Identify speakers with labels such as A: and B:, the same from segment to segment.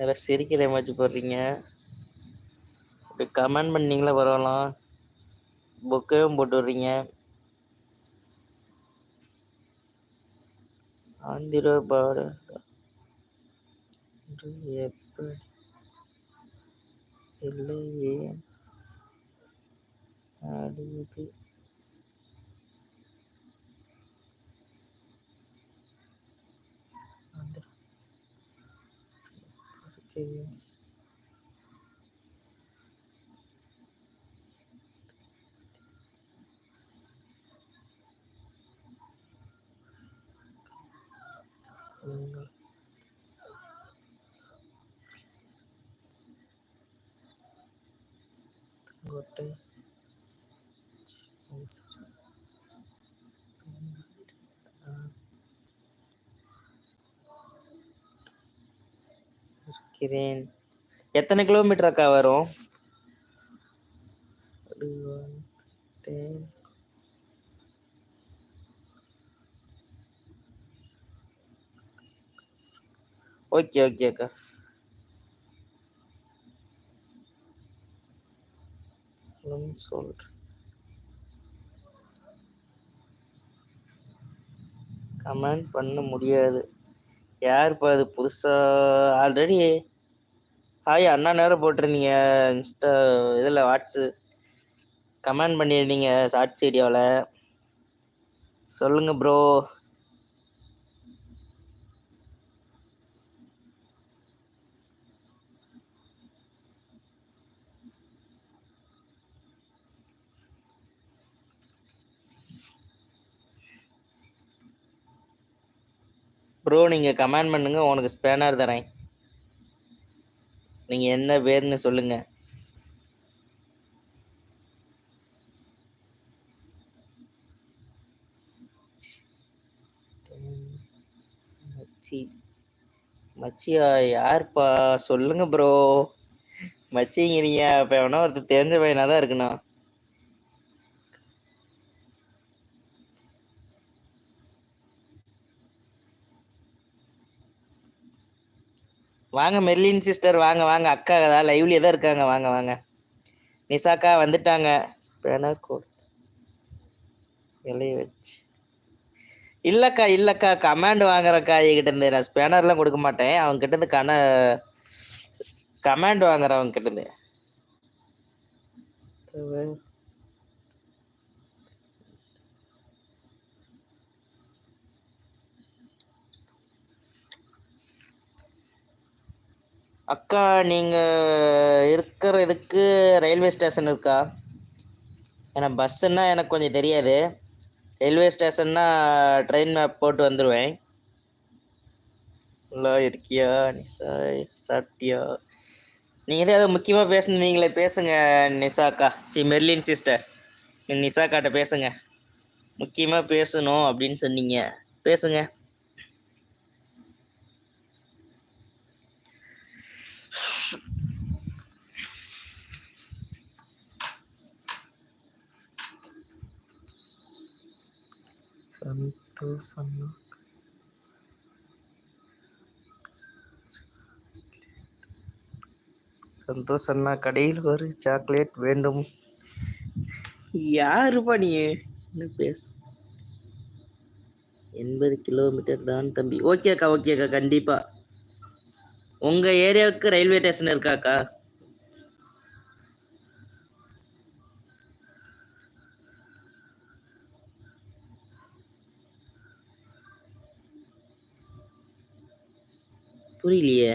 A: யாராவது சிரிக்கிற எமோஜி போடுறீங்க. அப்படி கமெண்ட் பண்ணீங்களா பரவாயில்ல. புக்கையும் போட்டு விடுறீங்க. ஆந்திர பாரத. எப்படி? இல்லையே. அடுத்து ஆந்திரா தெரியும் கொட்டை mm. இருக்கிறேன் எத்தனை கிலோமீட்டர் அக்கா வரும். ஓகே ஓகே அக்கா. சொல்றேன். கமெண்ட் பண்ண முடியாது. யாருப்பா அது புதுசா? ஆல்ரெடி ஹாய் அண்ணா நேரம் போட்டிருந்தீங்க இன்ஸ்டா இதில் வாட்ஸு. கமெண்ட் பண்ணியிருந்தீங்க ஷார்ட்ஸ் வீடியோவில் சொல்லுங்கள் ப்ரோ ப்ரோ நீங்கள் கமெண்ட் பண்ணுங்கள் உனக்கு ஸ்பேனர் தரேன். நீங்கள் என்ன பேர்னு சொல்லுங்க. மச்சி மச்சியா யார்ப்பா? சொல்லுங்க ப்ரோ மச்சிங்கிறீங்க அப்போ எவனா ஒருத்தர் தெரிஞ்ச பையனாக தான் இருக்கணும். வாங்க மெர்லின் சிஸ்டர் வாங்க வாங்க. அக்கா தான் லைவ்லியே தான் இருக்காங்க. வாங்க வாங்க. நிசாக்கா வந்துட்டாங்க. ஸ்பேனர் கோட் இலைய வச்சு. இல்லைக்கா இல்லைக்கா. கமாண்ட் வாங்குறக்கா என்கிட்ட இருந்து. நான் ஸ்பேனர்லாம் கொடுக்க மாட்டேன். அவங்க கிட்ட இருந்து கன கமாண்ட் வாங்குறேன் அவங்க கிட்ட இருந்து. அக்கா நீங்கள் இருக்கிற இதுக்கு ரயில்வே ஸ்டேஷன் இருக்கா? ஏன்னா பஸ்ஸுன்னா எனக்கு கொஞ்சம் தெரியாது. ரயில்வே ஸ்டேஷன்னா ட்ரெயின் மேப் போட்டு வந்துடுவேன் நல்லா இருக்கியா? நிசா சாப்பிட்டியா? நீங்கள் தான் ஏதோ முக்கியமாக பேசணும் நீங்களே பேசுங்க நிசாக்கா சி மெர்லின் சிஸ்டர். நிசாக்காட்ட பேசுங்க. முக்கியமாக பேசணும் அப்படின்னு சொன்னீங்க. பேசுங்க. சந்தோஷம் சந்தோஷ் அண்ணா கடையில் ஒரு சாக்லேட் வேண்டும். யாருப்பா நீ என்ன பேசு. எண்பது கிலோமீட்டர் தான் தம்பி. ஓகேக்கா ஓகேக்கா கண்டிப்பா. உங்க ஏரியாவுக்கு ரயில்வே ஸ்டேஷன் இருக்காக்கா புரியலையே.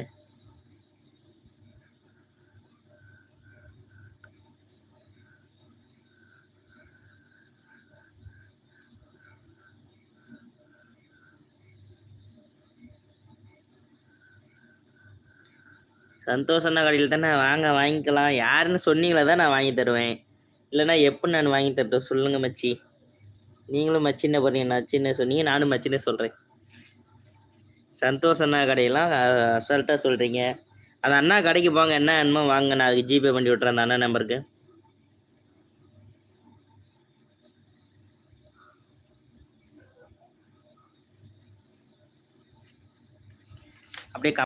A: சந்தோஷ் அண்ணா கடையில் தானே வாங்க வாங்கிக்கலாம். யாருன்னு சொன்னீங்களே தான் நான் வாங்கி தருவேன். இல்லைன்னா எப்போ நான் வாங்கி தரட்டும்? சொல்லுங்கள் மச்சி. நீங்களும் மச்சின்னு நான் சின்ன சொன்னீங்க நானும் மச்சின்னு சொல்கிறேன் சந்தோஷ் அண்ணா கடையெல்லாம் அசால்ட்டாக சொல்கிறீங்க அந்த அண்ணா கடைக்கு போங்க என்ன என்னமோ வாங்க. நான் அதுக்கு ஜிபே பண்ணி விட்றேன் அந்த அண்ணா நம்பருக்கு.